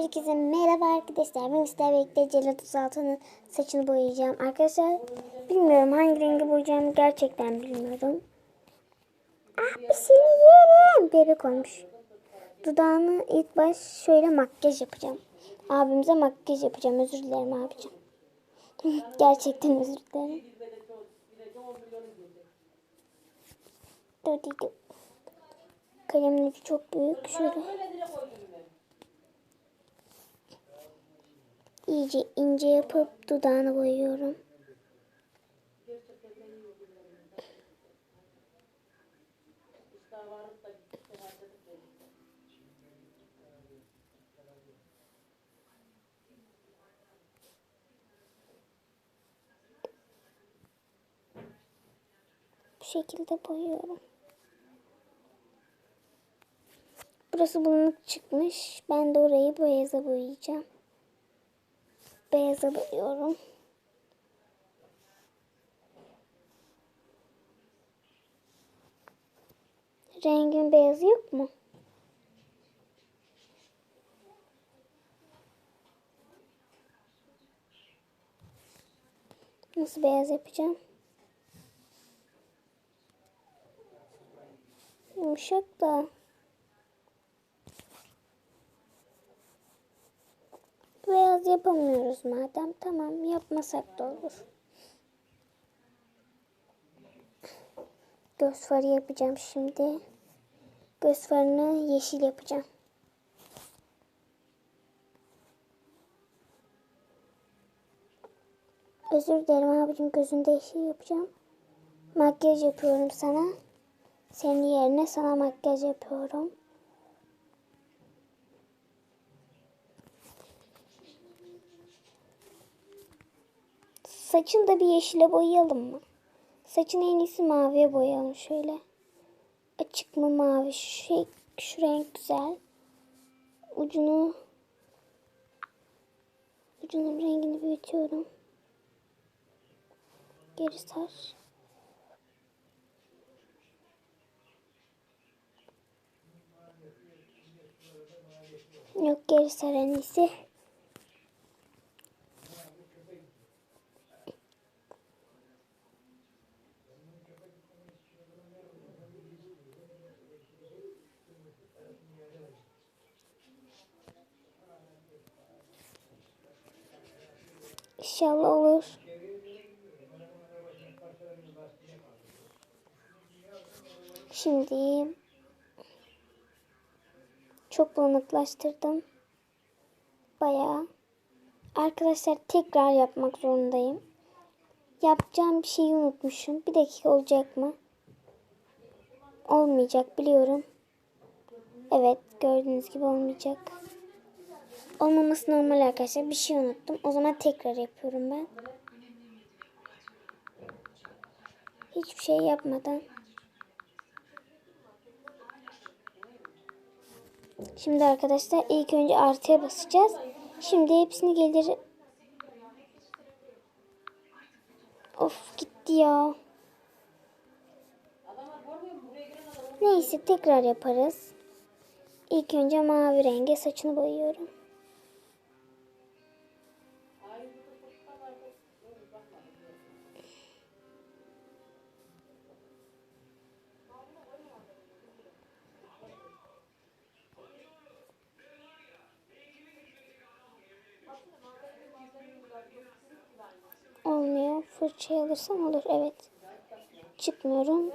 Herkese merhaba arkadaşlar. Ben sizlerle birlikte Celat 36'nın saçını boyayacağım. Arkadaşlar bilmiyorum hangi rengi boyayacağım gerçekten bilmiyorum. Abi seni yerim. Bebek olmuş. Dudağını ilk baş şöyle makyaj yapacağım. Abimize makyaj yapacağım. Özür dilerim abicim. gerçekten özür dilerim. Dur dur dur. Çok büyük. Şöyle. İyice ince yapıp dudağını boyuyorum. Bu şekilde boyuyorum. Burası bulanık çıkmış. Ben de orayı beyaza boyayacağım. Beyaza boyuyorum. Rengin beyazı yok mu? Nasıl beyaz yapacağım? Yumuşak da. Beyaz yapamıyoruz madem. Tamam yapmasak da olur. Göz farı yapacağım şimdi. Göz farını yeşil yapacağım. Özür dilerim abicim gözünde yeşil yapacağım. Makyaj yapıyorum sana. Senin yerine sana makyaj yapıyorum. Saçını da bir yeşile boyayalım mı? Saçını en iyisi maviye boyayalım şöyle. Açık mı mavi? Şu, şey, şu renk güzel. Ucunu ucunun rengini büyütüyorum. Geri sar. Yok geri sar en iyisi. İnşallah olur. Şimdi çok bulanıklaştırdım. Bayağı. Arkadaşlar tekrar yapmak zorundayım. Yapacağım bir şeyi unutmuşum. Bir dakika olacak mı? Olmayacak biliyorum. Evet gördüğünüz gibi olmayacak. Olmaması normal arkadaşlar. Bir şey unuttum. O zaman tekrar yapıyorum ben. Hiçbir şey yapmadan. Şimdi arkadaşlar ilk önce artıya basacağız. Şimdi hepsini gelir. Of gitti ya. Neyse tekrar yaparız. İlk önce mavi renge saçını boyuyorum. Olmuyor. Fırçayı alırsam olur. Evet. Çıkmıyorum.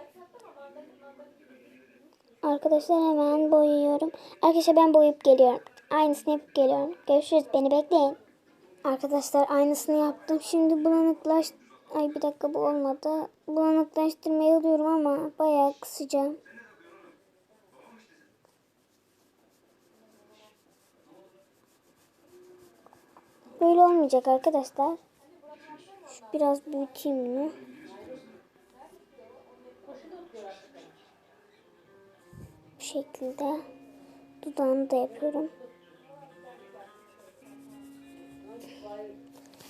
Arkadaşlar hemen boyuyorum. Arkadaşlar ben boyayıp geliyorum. Aynısını yapıp geliyorum. Görüşürüz. Beni bekleyin. Arkadaşlar aynısını yaptım. Şimdi bulanıklaş... Ay bir dakika bu olmadı. Bulanıklaştırmayı alıyorum ama bayağı kısacağım. Böyle olmayacak arkadaşlar. Şu biraz büyüteyim bunu. Bu şekilde dudağını da yapıyorum.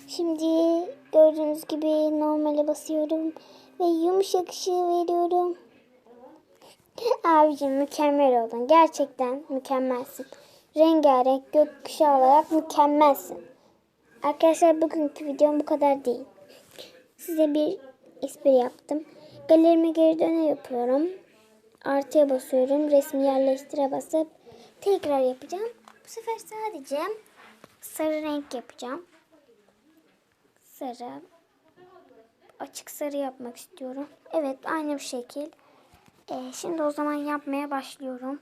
Şimdi gördüğünüz gibi normale basıyorum ve yumuşak ışığı veriyorum. Abicim mükemmel oldun. Gerçekten mükemmelsin. rengarenk gökkuşağı olarak mükemmelsin. Arkadaşlar bugünkü videom bu kadar değil. Size bir espri yaptım. Galerime geri döne yapıyorum. Artıya basıyorum. Resmi yerleştire basıp tekrar yapacağım. Bu sefer sadece sarı renk yapacağım. Sarı. Açık sarı yapmak istiyorum. Evet aynı bir şekil. Ee, şimdi o zaman yapmaya başlıyorum.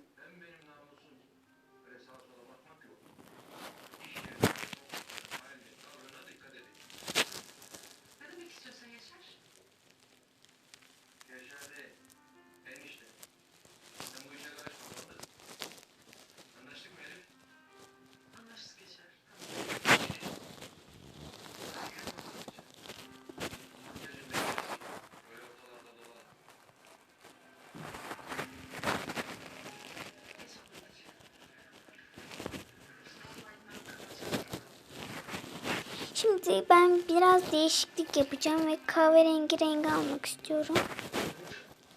Şimdi ben biraz değişiklik yapacağım ve kahverengi rengi almak istiyorum.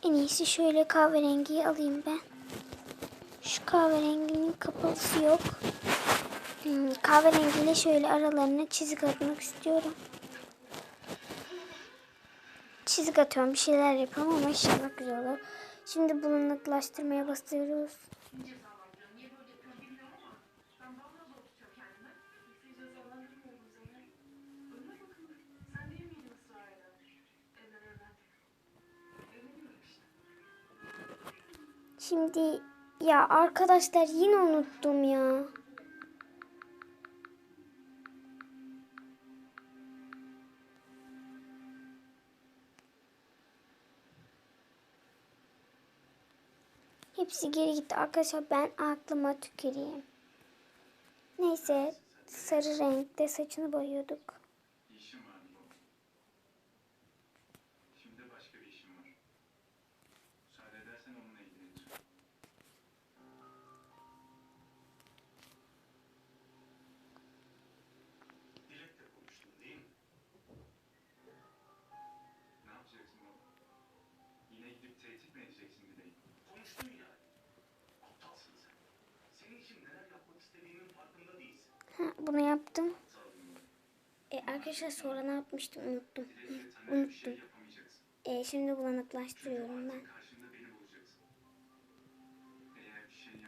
En iyisi şöyle kahverengiyi alayım ben. Şu kahverenginin kapalısı yok. Hmm, kahverengiyle şöyle aralarına çizik atmak istiyorum. Çizik atıyorum bir şeyler yapıyorum ama inşallah güzel olur. Şimdi bulanıklaştırmaya basıyoruz. Şimdi ya arkadaşlar yine unuttum ya. Hepsi geri gitti arkadaşlar ben aklıma tüküreyim. Neyse sarı renkte saçını boyuyorduk. Tehdit mi edeceksin Dilek'i? Konuştun ya. Aptalsın sen. Senin için neler yapmak istediğinin farkında değilsin. Ha, bunu yaptım. E, arkadaşlar sonra ne yapmıştım unuttum. Bir şey Unuttum. E, şimdi bulanıklaştırıyorum ben. Karşında beni bulacaksın. Eğer bir şey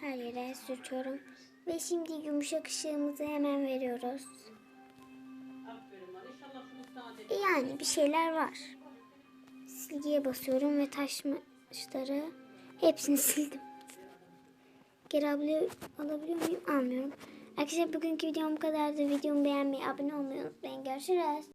Her yere sürtüyorum. Ve şimdi yumuşak ışığımızı hemen veriyoruz. Yani bir şeyler var. Silgiye basıyorum ve taşmışları hepsini sildim. Geri alabiliyor muyum? Almıyorum. Arkadaşlar bugünkü videom bu kadardı. Videomu beğenmeyi, abone olmayı unutmayın. Görüşürüz.